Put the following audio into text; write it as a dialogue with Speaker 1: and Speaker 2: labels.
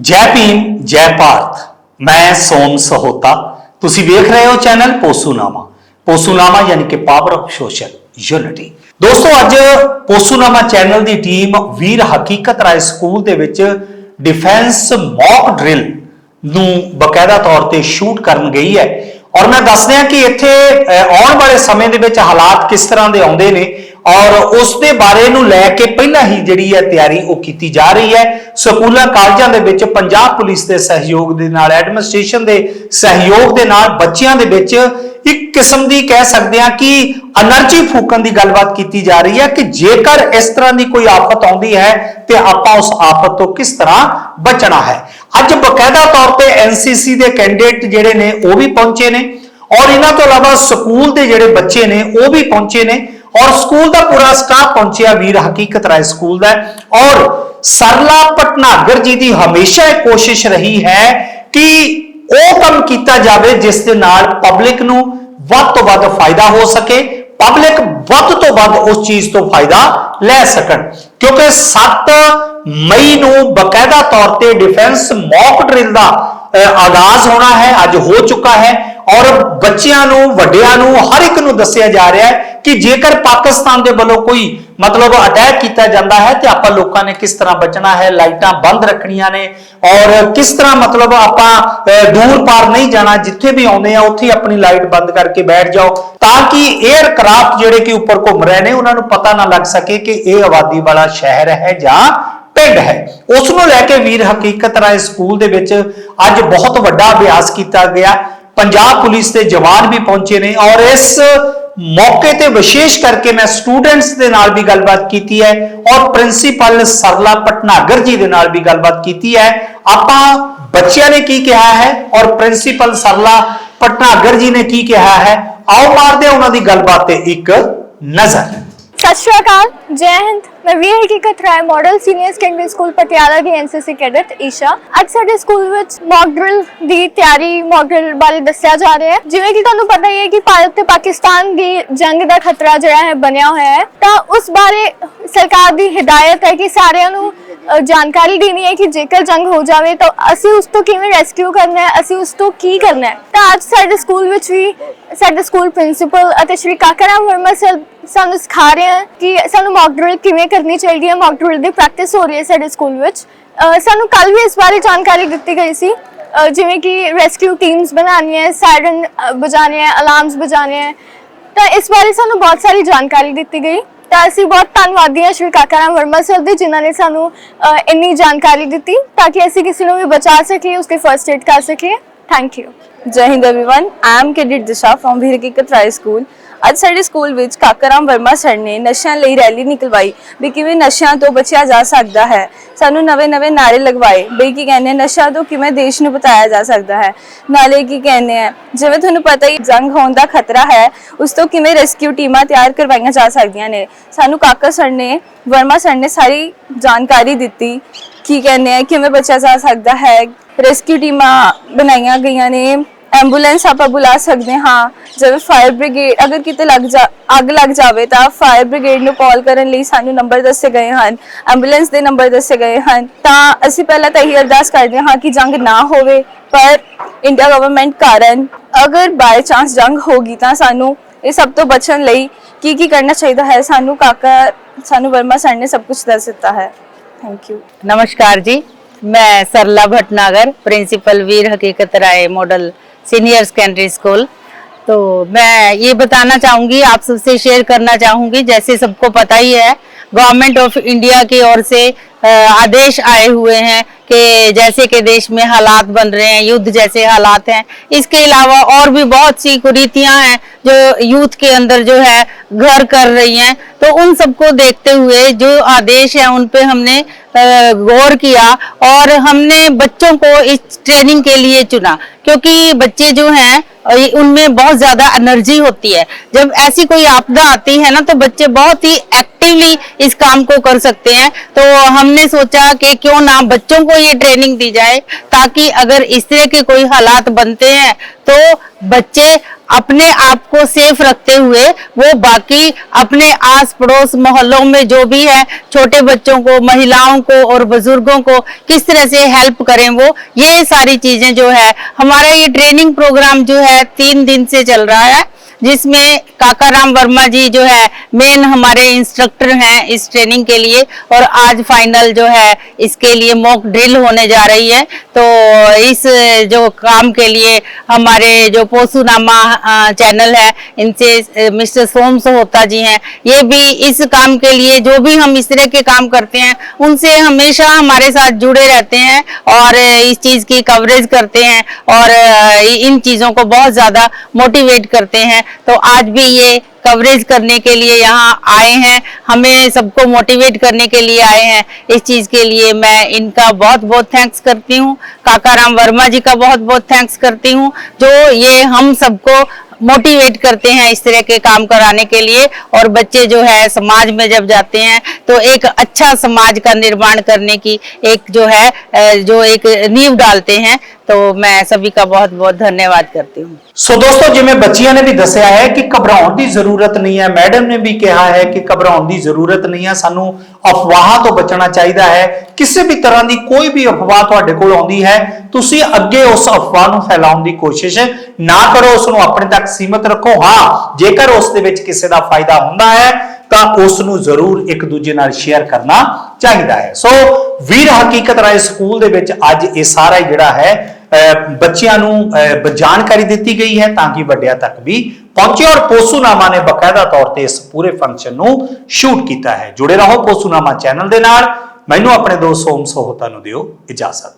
Speaker 1: ਜੈ ਭੀਮ, ਜੈ ਭਾਰਤ। ਮੈਂ ਸੋਮ ਸਹੋਤਾ। ਤੁਸੀਂ ਵੇਖ ਰਹੇ ਹੋ ਚੈਨਲ ਪੋਸੂਨਾਮਾ। ਪੋਸੂਨਾਮਾ ਯਾਨੀ ਕਿ ਪਾਵਰ ਆਫ ਸੋਸ਼ਲ ਯੂਨਿਟੀ। ਦੋਸਤੋ, ਅੱਜ ਪੋਸੂਨਾਮਾ ਚੈਨਲ ਦੀ ਟੀਮ ਵੀਰ ਹਕੀਕਤ ਰਾਏ ਸਕੂਲ ਦੇ ਵਿੱਚ ਡਿਫੈਂਸ ਮੌਕ ਡਰਿਲ ਨੂੰ ਬਕਾਇਦਾ ਤੌਰ ਤੇ ਸ਼ੂਟ ਕਰਨ ਗਈ ਹੈ। ਔਰ ਮੈਂ ਦੱਸ ਰਿਹਾ ਕਿ ਇੱਥੇ ਆਉਣ ਵਾਲੇ ਸਮੇਂ ਦੇ ਵਿੱਚ ਹਾਲਾਤ ਕਿਸ ਤਰ੍ਹਾਂ ਦੇ ਆਉਂਦੇ ਨੇ ਔਰ ਉਸ ਦੇ ਬਾਰੇ ਨੂੰ ਲੈ ਕੇ ਪਹਿਲਾਂ ਹੀ ਜਿਹੜੀ ਹੈ ਤਿਆਰੀ ਉਹ ਕੀਤੀ ਜਾ ਰਹੀ ਹੈ। ਸਕੂਲਾਂ, ਕਾਲਜਾਂ ਦੇ ਵਿੱਚ ਪੰਜਾਬ ਪੁਲਿਸ ਦੇ ਸਹਿਯੋਗ ਦੇ ਨਾਲ, ਐਡਮਿਨਿਸਟ੍ਰੇਸ਼ਨ ਦੇ ਸਹਿਯੋਗ ਦੇ ਨਾਲ ਬੱਚਿਆਂ ਦੇ ਵਿੱਚ ਇੱਕ ਕਿਸਮ ਦੀ ਕਹਿ ਸਕਦੇ ਆ ਕਿ ਅਨਰਜੀ ਫੂਕਣ ਦੀ ਗੱਲਬਾਤ ਕੀਤੀ ਜਾ ਰਹੀ ਹੈ ਕਿ ਜੇਕਰ ਇਸ ਤਰ੍ਹਾਂ ਦੀ ਕੋਈ ਆਫਤ ਆਉਂਦੀ ਹੈ ਤੇ ਆਪਾਂ ਉਸ ਆਫਤ ਤੋਂ ਕਿਸ ਤਰ੍ਹਾਂ ਬਚਣਾ ਹੈ। ਅੱਜ ਬਕਾਇਦਾ ਤੌਰ ਤੇ ਐਨਸੀਸੀ ਦੇ ਕੈਂਡੀਡੇਟ ਜਿਹੜੇ ਨੇ, ਉਹ ਵੀ ਪਹੁੰਚੇ ਨੇ ਔਰ ਇਹਨਾਂ ਤੋਂ ਇਲਾਵਾ ਸਕੂਲ ਦੇ ਜਿਹੜੇ ਬੱਚੇ ਨੇ, ਉਹ ਵੀ ਪਹੁੰਚੇ ਨੇ ਔਰ ਸਕੂਲ ਦਾ ਪੂਰਾ ਸਟਾਫ ਪਹੁੰਚਿਆ ਵੀਰ ਹਕੀਕਤ ਰਾਏ ਸਕੂਲ ਦਾ ਔਰ ਸਰਲਾ ਪਟਨਾਗਰ ਜੀ ਦੀ ਹਮੇਸ਼ਾ ਇਹ ਕੋਸ਼ਿਸ਼ ਰਹੀ ਹੈ ਕਿ ਉਹ ਕੰਮ ਕੀਤਾ ਜਾਵੇ ਜਿਸ ਦੇ ਨਾਲ ਪਬਲਿਕ ਨੂੰ ਵੱਧ ਤੋਂ ਵੱਧ ਫਾਇਦਾ ਹੋ ਸਕੇ ਪਬਲਿਕ ਵੱਧ ਤੋਂ ਵੱਧ ਉਸ ਚੀਜ਼ ਤੋਂ ਫਾਇਦਾ ਲੈ ਸਕਣ। ਕਿਉਂਕਿ 7 ਮਈ ਨੂੰ ਬਕਾਇਦਾ ਤੌਰ ਤੇ ਡਿਫੈਂਸ ਮੌਕ ਡਰਿਲ ਦਾ ਆਗਾਜ਼ ਹੋਣਾ ਹੈ, ਅੱਜ ਹੋ ਚੁੱਕਾ ਹੈ। ਔਰ ਬੱਚਿਆਂ ਨੂੰ, ਵੱਡਿਆਂ ਨੂੰ, ਹਰ ਇੱਕ ਨੂੰ ਦੱਸਿਆ ਜਾ ਰਿਹਾ ਹੈ ਕਿ ਜੇਕਰ ਪਾਕਿਸਤਾਨ ਦੇ ਵੱਲੋਂ ਕੋਈ ਮਤਲਬ ਅਟੈਕ ਕੀਤਾ ਜਾਂਦਾ ਹੈ, ਤੇ ਆਪਾਂ ਲੋਕਾਂ ਨੇ ਕਿਸ ਤਰ੍ਹਾਂ ਬਚਣਾ ਹੈ, ਲਾਈਟਾਂ ਬੰਦ ਰੱਖਣੀਆਂ ਨੇ, ਔਰ ਕਿਸ ਤਰ੍ਹਾਂ ਮਤਲਬ ਆਪਾਂ ਦੂਰ ਪਾਰ ਨਹੀਂ ਜਾਣਾ, ਜਿੱਥੇ ਵੀ ਆਉਂਦੇ ਆ, ਉੱਥੇ ਆਪਣੀ ਲਾਈਟ ਬੰਦ ਕਰਕੇ ਬੈਠ ਜਾਓ, ਤਾਂ ਕਿ 에ਅਰ ਜਿਹੜੇ ਕਿ ਉੱਪਰ ਘੁੰਮ ਰਹੇ ਨੇ, ਉਹਨਾਂ ਨੂੰ ਪਤਾ ਨਾ ਲੱਗ ਸਕੇ ਕਿ ਇਹ ਆਬਾਦੀ ਵਾਲਾ ਸ਼ਹਿਰ ਹੈ ਜਾਂ ਪਿੰਡ ਹੈ। ਉਸ ਨੂੰ ਲੈ ਕੇ ਵੀਰ ਹਕੀਕਤ ਰਾਏ ਸਕੂਲ ਦੇ ਵਿੱਚ ਅੱਜ ਬਹੁਤ ਵੱਡਾ ਅਭਿਆਸ ਕੀਤਾ ਗਿਆ। ਪੰਜਾਬ ਪੁਲਿਸ ਦੇ ਜਵਾਨ ਵੀ ਪਹੁੰਚੇ ਨੇ ਔਰ ਇਸ ਮੌਕੇ ਤੇ ਵਿਸ਼ੇਸ਼ ਕਰਕੇ ਮੈਂ ਸਟੂਡੈਂਟਸ ਦੇ ਨਾਲ ਵੀ ਗੱਲਬਾਤ ਕੀਤੀ ਹੈ ਔਰ ਪ੍ਰਿੰਸੀਪਲ ਸਰਲਾ ਪਟਨਾਗਰ ਜੀ ਦੇ ਨਾਲ ਵੀ ਗੱਲਬਾਤ ਕੀਤੀ ਹੈ। ਆਪਾਂ ਬੱਚਿਆਂ ਨੇ ਕੀ ਕਿਹਾ ਹੈ ਔਰ ਪ੍ਰਿੰਸੀਪਲ ਸਰਲਾ ਪਟਨਾਗਰ ਜੀ ਨੇ ਕੀ ਕਿਹਾ ਹੈ? ਆਓ ਮਾਰਦੇ ਉਹਨਾਂ ਦੀ ਗੱਲਬਾਤ ਤੇ ਇੱਕ ਨਜ਼ਰ।
Speaker 2: ਸਤਿ ਸ਼੍ਰੀ ਅਕਾਲ। ਜੈ ਹਿੰਦ ਮੈਂ Veer Haqiqat Rai model senior secondary school Patiala ਦੀ ਐਨਸੀਸੀ ਕੈਡਟ ਈਸ਼ਾ ਅੱਜ ਸਾਡੇ ਸਕੂਲ ਵਿੱਚ ਮੌਕ ਡਰਿਲ ਦੀ ਤਿਆਰੀ ਮੌਕ ਡਰਿਲ ਬਾਰੇ ਦੱਸਿਆ ਜਾ ਰਿਹਾ ਹੈ ਜਿਵੇਂ ਕਿ ਤੁਹਾਨੂੰ ਪਤਾ ਹੀ ਹੈ ਕਿ ਭਾਰਤ ਤੇ ਪਾਕਿਸਤਾਨ ਦੀ ਜੰਗ ਦਾ ਖਤਰਾ ਜਿਹੜਾ ਹੈ ਬਣਿਆ ਹੋਇਆ ਹੈ ਤਾਂ ਉਸ ਬਾਰੇ ਸਰਕਾਰ ਦੀ ਹਦਾਇਤ ਹੈ ਕਿ ਸਾਰਿਆਂ ਨੂੰ ਜਾਣਕਾਰੀ ਦੇਣੀ ਹੈ ਕਿ ਜੇਕਰ ਜੰਗ ਹੋ ਜਾਵੇ ਤਾਂ ਅਸੀਂ ਉਸ ਤੋਂ ਕਿਵੇਂ ਰੈਸਕਿਊ ਕਰਨਾ ਹੈ ਅਸੀਂ ਉਸ ਤੋਂ ਕੀ ਕਰਨਾ ਹੈ ਤਾਂ ਅੱਜ ਸਾਡੇ ਸਕੂਲ ਵਿੱਚ ਵੀ ਸਾਡੇ ਸਕੂਲ ਪ੍ਰਿੰਸੀਪਲ ਅਤੇ ਸ਼੍ਰੀ ਕਾਕਾਰਾਮ ਵਰਮਾ ਸਰ ਸਾਨੂੰ ਸਿਖਾ ਰਹੇ ਹਨ ਕਿ ਸਾਨੂੰ ਮੌਕ ਡਰਿਲ ਕਿਵੇਂ ਕਰਨੀ ਚਾਹੀਦੀ ਹੈ ਮੌਕ ਡਰਿਲ ਦੀ ਪ੍ਰੈਕਟਿਸ ਹੋ ਰਹੀ ਹੈ ਸਾਡੇ ਸਕੂਲ ਵਿੱਚ ਅ, ਸਾਨੂੰ ਕੱਲ ਵੀ ਇਸ ਬਾਰੇ ਜਾਣਕਾਰੀ ਦਿੱਤੀ ਗਈ ਸੀ ਅ, ਜਿਵੇਂ ਕਿ ਰੈਸਕਿਊ ਟੀਮਸ ਬਣਾਉਣੀਆਂ ਹੈ ਸਾਇਰਨ ਬਜਾਣੇ ਹੈ ਅਲਾਰਮਸ ਬਜਾਣੇ ਹੈ ਤਾਂ ਇਸ ਬਾਰੇ ਸਾਨੂੰ ਬਹੁਤ ਸਾਰੀ ਜਾਣਕਾਰੀ ਦਿੱਤੀ ਗਈ ਤਾਂ ਅਸੀਂ ਬਹੁਤ ਧੰਨਵਾਦੀ ਹਾਂ ਸ਼੍ਰੀ ਕਾਕਾਰਾਮ ਵਰਮਾ ਸਰ ਦੇ ਜਿਨ੍ਹਾਂ ਨੇ ਸਾਨੂੰ ਅ, ਇੰਨੀ ਜਾਣਕਾਰੀ ਦਿੱਤੀ ਤਾਂ ਕਿ ਅਸੀਂ ਕਿਸੇ ਨੂੰ ਵੀ ਬਚਾ ਸਕੀਏ ਉਸਕੇ ਫਰਸਟ ਏਡ ਕਰ ਸਕੀਏ ਥੈਂਕ ਯੂ
Speaker 3: ਜੈ Hind everyone I am cadet Disha from Veer Haqiqat Rai school ਅੱਜ ਸਾਡੇ ਸਕੂਲ ਵਿੱਚ ਕਾਕਾਰਾਮ ਵਰਮਾ ਸਰ ਨੇ ਨਸ਼ਿਆਂ ਲਈ ਰੈਲੀ ਨਿਕਲਵਾਈ ਵੀ ਕਿਵੇਂ ਨਸ਼ਿਆਂ ਤੋਂ ਬਚਿਆ ਜਾ ਸਕਦਾ ਹੈ। ਸਾਨੂੰ ਨਵੇਂ-ਨਵੇਂ ਨਾਰੇ ਲਗਵਾਏ ਵੀ ਕੀ ਕਹਿੰਦੇ ਨਸ਼ਾ ਤੋਂ ਕਿਵੇਂ ਦੇਸ਼ ਨੂੰ ਬਤਾਇਆ ਜਾ ਸਕਦਾ ਹੈ। ਨਾਲੇ ਕੀ ਕਹਿੰਦੇ ਆ, ਜਿਵੇਂ ਤੁਹਾਨੂੰ ਪਤਾ ਹੀ ਜੰਗ ਹੋਣ ਦਾ ਖਤਰਾ ਹੈ, ਉਸ ਤੋਂ ਕਿਵੇਂ ਰੈਸਕਿਊ ਟੀਮਾਂ ਤਿਆਰ ਕਰਵਾਈਆਂ ਜਾ ਸਕਦੀਆਂ ਨੇ। ਸਾਨੂੰ ਕਾਕਾ ਸਰ ਨੇ, ਵਰਮਾ ਸਰ ਨੇ ਸਾਰੀ ਜਾਣਕਾਰੀ ਦਿੱਤੀ ਕੀ ਕਹਿੰਦੇ ਆ, ਕਿਵੇਂ ਬਚਿਆ ਜਾ ਸਕਦਾ ਹੈ। ਰੈਸਕਿਊ ਟੀਮਾਂ ਬਣਾਈਆਂ ਗਈਆਂ ਨੇ। ਐਂਬੂਲੈਂਸ ਆਪਾਂ ਬੁਲਾ ਸਕਦੇ ਹਾਂ। ਜਦੋਂ ਫਾਇਰ ਬ੍ਰਿਗੇਡ ਅਗਰ ਕਿਤੇ ਲੱਗ ਜਾ, ਅੱਗ ਲੱਗ ਜਾਵੇ ਤਾਂ ਫਾਇਰ ਬ੍ਰਿਗੇਡ ਨੂੰ ਕਾਲ ਕਰਨ ਲਈ ਸਾਨੂੰ ਨੰਬਰ ਦੱਸੇ ਗਏ ਹਨ। ਐਂਬੂਲੈਂਸ ਦੇ ਨੰਬਰ ਦੱਸੇ ਗਏ ਹਨ। ਤਾਂ ਅਸੀਂ ਪਹਿਲਾਂ ਤਾਂ ਇਹ ਅਰਦਾਸ ਕਰਦੇ ਹਾਂ ਕਿ ਜੰਗ ਨਾ ਹੋਵੇ, ਪਰ ਇੰਡੀਆ ਗਵਰਨਮੈਂਟ ਕਾਰਨ ਅਗਰ ਬਾਈ ਚਾਂਸ ਜੰਗ ਹੋ ਗਈ ਤਾਂ ਸਾਨੂੰ ਇਹ ਸਭ ਤੋਂ ਬਚਣ ਲਈ ਕੀ ਕੀ ਕਰਨਾ ਚਾਹੀਦਾ ਹੈ, ਸਾਨੂੰ ਕਾਕਾ, ਸਾਨੂੰ ਵਰਮਾ ਸਰ ਨੇ ਸਭ ਕੁਝ ਦੱਸ ਦਿੱਤਾ ਹੈ। ਥੈਂਕ ਯੂ
Speaker 4: ਨਮਸਕਾਰ ਜੀ। ਮੈਂ ਸਰਲਾ Bhatnagar principal Veer Haqiqat Rai model senior secondary school तो मैं ये बताना चाहूँगी, आप सबसे शेयर करना चाहूँगी, जैसे सबको पता ही है गवर्नमेंट ऑफ़ इंडिया की ओर से आदेश आए हुए हैं कि जैसे कि देश में हालात बन रहे हैं, युद्ध जैसे हालात हैं, इसके अलावा और भी बहुत सी कुरीतियाँ हैं जो यूथ के अंदर जो है घर कर रही हैं। तो उन सबको देखते हुए जो आदेश है, उन पे हमने गौर किया और हमने बच्चों को इस ट्रेनिंग के लिए चुना। क्योंकि बच्चे जो हैं उनमें बहुत ज़्यादा एनर्जी होती है। जब ऐसी कोई आपदा आती है ना तो बच्चे बहुत ही एक्टिवली इस काम को कर सकते हैं। तो हमने सोचा कि क्यों ना बच्चों को ये ट्रेनिंग दी जाए, ताकि अगर इस तरह के कोई हालात बनते हैं तो बच्चे अपने आप को सेफ़ रखते हुए, वो बाकी अपने आस पड़ोस मोहल्लों में जो भी है, छोटे बच्चों को, महिलाओं को और बुज़ुर्गों को किस तरह से हेल्प करें वो, ये सारी चीज़ें जो है, हमारा ये ट्रेनिंग प्रोग्राम जो है, तीन दिन से चल रहा है। जिसमें काकाराम वर्मा जी जो है मेन हमारे इंस्ट्रक्टर हैं इस ट्रेनिंग के लिए और आज फाइनल जो है, इसके लिए मॉक ड्रिल होने जा रही है। तो इस, जो काम के लिए हमारे जो पोसूनामा चैनल है, इनसे मिस्टर सोम सोहता जी हैं। ये भी इस काम के लिए, जो भी हम इस तरह के काम करते हैं, उनसे हमेशा हमारे साथ जुड़े रहते हैं और इस चीज़ की कवरेज करते हैं और इन चीज़ों को बहुत ज़्यादा मोटिवेट करते हैं। तो आज भी ये कवरेज करने के लिए यहाँ आए हैं। हमें सबको मोटिवेट करने के लिए आए हैं। इस चीज़ के लिए मैं इनका बहुत बहुत थैंक्स करती हूँ। काकाराम वर्मा जी का बहुत बहुत थैंक्स करती हूँ, जो ये हम सबको मोटिवेट करते हैं इस तरह के काम कराने के लिए। और बच्चे जो है, समाज में जब जाते हैं तो एक अच्छा समाज का निर्माण करने की एक जो है अ, जो एक नींव डालते हैं तो मैं सभी का बहुत बहुत धन्यवाद करती हूँ
Speaker 1: ਸੋ ਦੋਸਤੋ ਜਿਵੇਂ ਬੱਚੀਆਂ ਨੇ ਵੀ ਦੱਸਿਆ ਹੈ ਕਿ ਘਬਰਾਉਣ ਦੀ ਜ਼ਰੂਰਤ ਨਹੀਂ ਹੈ ਮੈਡਮ ਨੇ ਵੀ ਕਿਹਾ ਹੈ ਕਿ ਘਬਰਾਉਣ ਦੀ ਜ਼ਰੂਰਤ ਨਹੀਂ ਹੈ ਸਾਨੂੰ ਅਫਵਾਹਾਂ ਤੋਂ ਬਚਣਾ ਚਾਹੀਦਾ ਹੈ ਕਿਸੇ ਵੀ ਤਰ੍ਹਾਂ ਦੀ ਕੋਈ ਵੀ ਅਫਵਾਹ ਤੁਹਾਡੇ ਕੋਲ ਆਉਂਦੀ ਹੈ ਤੁਸੀਂ ਅੱਗੇ ਉਸ ਅਫਵਾਹ ਨੂੰ ਫੈਲਾਉਣ ਦੀ ਕੋਸ਼ਿਸ਼ ਨਾ ਕਰੋ ਉਸ ਨੂੰ ਆਪਣੇ ਤੱਕ ਸੀਮਿਤ ਰੱਖੋ ਹਾਂ ਜੇਕਰ ਉਸ ਦੇ ਵਿੱਚ ਕਿਸੇ ਦਾ ਫਾਇਦਾ ਹੁੰਦਾ ਹੈ ਤਾਂ ਉਸ ਨੂੰ ਜ਼ਰੂਰ ਇੱਕ ਦੂਜੇ ਨਾਲ ਸ਼ੇਅਰ ਕਰਨਾ ਚਾਹੀਦਾ ਹੈ। ਸੋ ਵੀਰ ਹਕੀਕਤ ਰਾਏ ਸਕੂਲ ਦੇ ਵਿੱਚ ਅੱਜ ਇਹ ਸਾਰਾ ਜਿਹੜਾ ਹੈ ਬੱਚਿਆਂ ਨੂੰ ਜਾਣਕਾਰੀ ਦਿੱਤੀ ਗਈ ਹੈ ਤਾਂ ਕਿ ਵੱਡਿਆਂ ਤੱਕ ਵੀ ਪਹੁੰਚੇ ਔਰ ਪੋਸੂਨਾਮਾ ਨੇ ਬਕਾਇਦਾ ਤੌਰ ਤੇ ਇਸ ਪੂਰੇ ਫੰਕਸ਼ਨ ਨੂੰ ਸ਼ੂਟ ਕੀਤਾ ਹੈ। ਜੁੜੇ ਰਹੋ ਪੋਸੂਨਾਮਾ ਚੈਨਲ ਦੇ ਨਾਲ। ਮੈਨੂੰ ਆਪਣੇ ਦੋਸਤ ਸੋਮ ਸੋਹਤਾ ਨੂੰ ਦਿਓ ਇਜਾਜ਼ਤ।